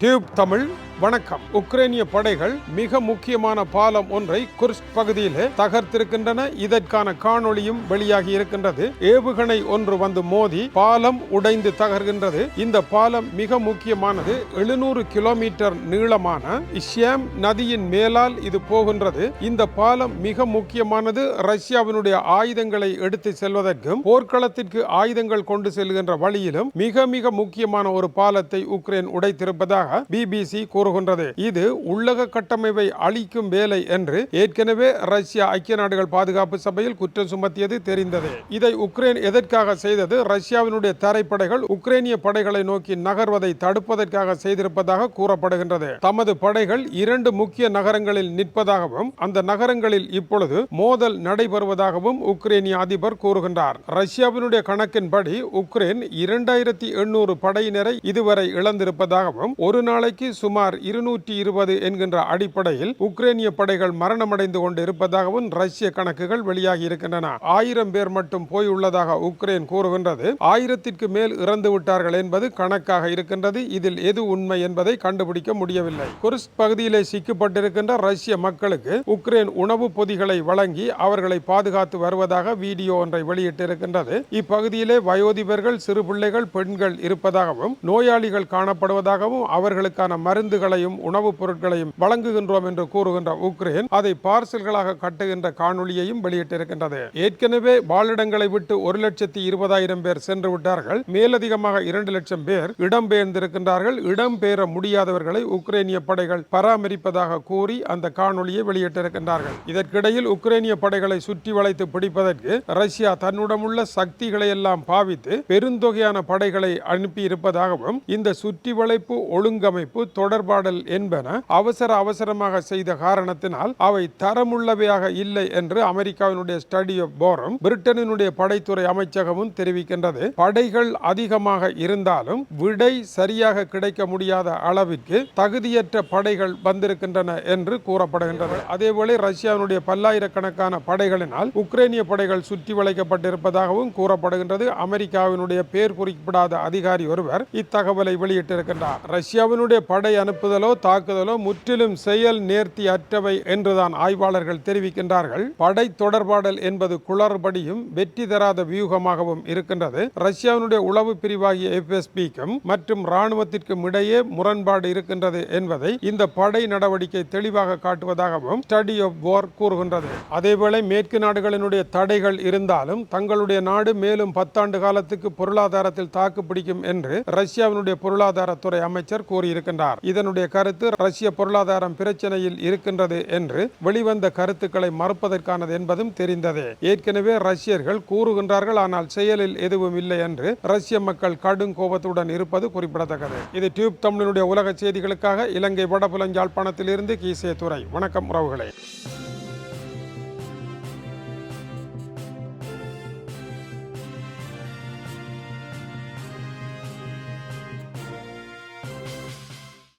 Tube Tamil வணக்கம். உக்ரைனிய படைகள் மிக முக்கியமான பாலம் ஒன்றை குர்ஸ்க் பகுதியிலே தகர்த்திருக்கின்றன. இதற்கான காணொளியும் வெளியாகி இருக்கின்றது. ஏவுகணை ஒன்று வந்து மோதி பாலம் உடைந்து தகர்கின்றது. இந்த பாலம் மிக முக்கியமானது. எழுநூறு கிலோமீட்டர் நீளமான இஷ்யாம் நதியின் மேலால் இது போகின்றது. இந்த பாலம் மிக முக்கியமானது. ரஷ்யாவினுடைய ஆயுதங்களை எடுத்து செல்வதற்கும் போர்க்களத்திற்கு ஆயுதங்கள் கொண்டு செல்கின்ற வழியிலும் மிக மிக முக்கியமான ஒரு பாலத்தை உக்ரைன் உடைத்திருப்பதாக பிபிசி கூறுகின்றது இது உள்ளக கட்டமைப்பை அழிக்கும் வேலை என்று ஏற்கனவே ரஷ்யா ஐக்கிய நாடுகள் பாதுகாப்பு சபையில் குற்றம் சுமத்தியது தெரிந்தது. இதை உக்ரைன் எதற்காக செய்தது? ரஷ்யாவினுடைய தரைப்படைகள் உக்ரைனிய படைகளை நோக்கி நகர்வதை தடுப்பதற்காக செய்திருப்பதாக கூறப்படுகின்றது. தமது படைகள் இரண்டு முக்கிய நகரங்களில் நிற்பதாகவும் அந்த நகரங்களில் இப்பொழுது மோதல் நடைபெறுவதாகவும் உக்ரைனிய அதிபர் கூறுகின்றார். ரஷ்யாவினுடைய கணக்கின்படி உக்ரைன் இரண்டாயிரத்தி எண்ணூறு படையினரை இதுவரை இழந்திருப்பதாகவும் ஒரு நாளைக்கு சுமார் இருநூற்றி இருபது என்கின்ற அடிப்படையில் உக்ரைனிய படைகள் மரணமடைந்து கொண்டு இருப்பதாகவும் ரஷ்ய கணக்குகள் வெளியாகி இருக்கின்றன. ஆயிரம் பேர் மட்டும் போய் உள்ளதாக உக்ரைன் கூறுகின்றது. ஆயிரத்திற்கு மேல் இறந்து விட்டார்கள் என்பது கணக்காக இருக்கின்றது. இதில் எது உண்மை என்பதை கண்டுபிடிக்க முடியவில்லை. குருஸ் பகுதியிலே சிக்கப்பட்டிருக்கின்ற ரஷ்ய மக்களுக்கு உக்ரைன் உணவுப் பொதிகளை வழங்கி அவர்களை பாதுகாத்து வருவதாக வீடியோ ஒன்றை வெளியிட்டிருக்கின்றது. இப்பகுதியிலே வயோதிபர்கள் சிறு பிள்ளைகள் பெண்கள் இருப்பதாகவும் நோயாளிகள் காணப்படுவதாகவும் அவர்களுக்கான மருந்துகள் பொருட்களையும் உணவுப் பொருட்களையும் வழங்குகின்றோம் என்று கூறுகின்ற உக்ரைன் அதை பார்சல்களாக கட்டுகின்ற காணொலியையும் வெளியிட்டிருக்கின்றது. ஏற்கனவே வாழிடங்களை விட்டு ஒரு லட்சத்தி இருபதாயிரம் பேர் சென்று விட்டார்கள். மேலதிகமாக இரண்டு லட்சம் பேர் இடம்பெயர்ந்திருக்கின்றார்கள் இடம்பெயர முடியாதவர்களை உக்ரைனிய படைகள் பராமரிப்பதாக கூறி அந்த காணொளியை வெளியிட்டிருக்கின்றார்கள். இதற்கிடையில் உக்ரைனிய படைகளை சுற்றி வளைத்து பிடிப்பதற்கு ரஷ்யா தன்னுடமுள்ள சக்திகளை எல்லாம் பாவித்து பெருந்தொகையான படைகளை அனுப்பி இருப்பதாகவும் இந்த சுற்றி வளைப்பு ஒழுங்கமைப்பு தொடர்பான தொடர்பாடல் என்பன அவசர அவசரமாக செய்த காரணத்தினால் அவை தரமுள்ளவையாக இல்லை என்று அமெரிக்காவினுடைய ஸ்டடி ஆஃப் போரும் பிரிட்டனினுடைய படைத்துறை அமைச்சகமும் தெரிவிக்கின்றது. படைகள் அதிகமாக இருந்தாலும் விடை சரியாக கிடைக்க முடியாத அளவிற்கு தகுதியற்ற படைகள் வந்திருக்கின்றன என்று கூறப்படுகின்றது. அதேபோல ரஷ்யாவினுடைய பல்லாயிரக்கணக்கான படைகளினால் உக்ரைனிய படைகள் சுற்றி வளைக்கப்பட்டிருப்பதாகவும் கூறப்படுகின்றது. அமெரிக்காவினுடைய பேர் குறிப்பிடாத அதிகாரி ஒருவர் இத்தகவலை வெளியிட்டிருக்கின்றார். ரஷ்யாவினுடைய படை அனுப்ப தாக்குதலோ முற்றிலும் செயல் நேர்த்தி அற்றவை என்றுதான் ஆய்வாளர்கள் தெரிவிக்கின்றார்கள். படை தொடர்பாடல் என்பது குளறுபடியும் வெற்றி தராத வியூகமாகவும் இருக்கின்றது. ரஷ்யாவினுடைய உளவு பிரிவாகிய எஃப்எஸ்பிக்கும் மற்றும் இராணுவத்திற்கும் இடையே முரண்பாடு இருக்கின்றது என்பதை இந்த படை நடவடிக்கை தெளிவாக காட்டுவதாகவும் ஸ்டடி ஆஃப் வார் கூறுகின்றது. அதேவேளை மேற்கு நாடுகளினுடைய தடைகள் இருந்தாலும் தங்களுடைய நாடு மேலும் பத்தாண்டு காலத்துக்கு பொருளாதாரத்தில் தாக்கு பிடிக்கும் என்று ரஷ்யாவினுடைய பொருளாதாரத்துறை அமைச்சர் கூறியிருக்கின்றார். இதனுடைய கருத்து ரஷ்ய பொருளாதாரம் பிரச்சனையில் இருக்கின்றது என்று வெளிவந்த கருத்துக்களை மறுப்பதற்கானது என்பதும் தெரிந்ததே. ஏற்கனவே ரஷ்யர்கள் கூறுகின்றார்கள் ஆனால் செயலில் எதுவும் இல்லை என்று ரஷ்ய மக்கள் கடும் கோபத்துடன் இருப்பது குறிப்பிடத்தக்கது. இது டியூப் தமிழனுடைய உலக செய்திகளுக்காக இலங்கை வடபுலஞ்சாழ்ப்பாணத்திலிருந்து கீசே துறை வணக்கம் உறவுகளே.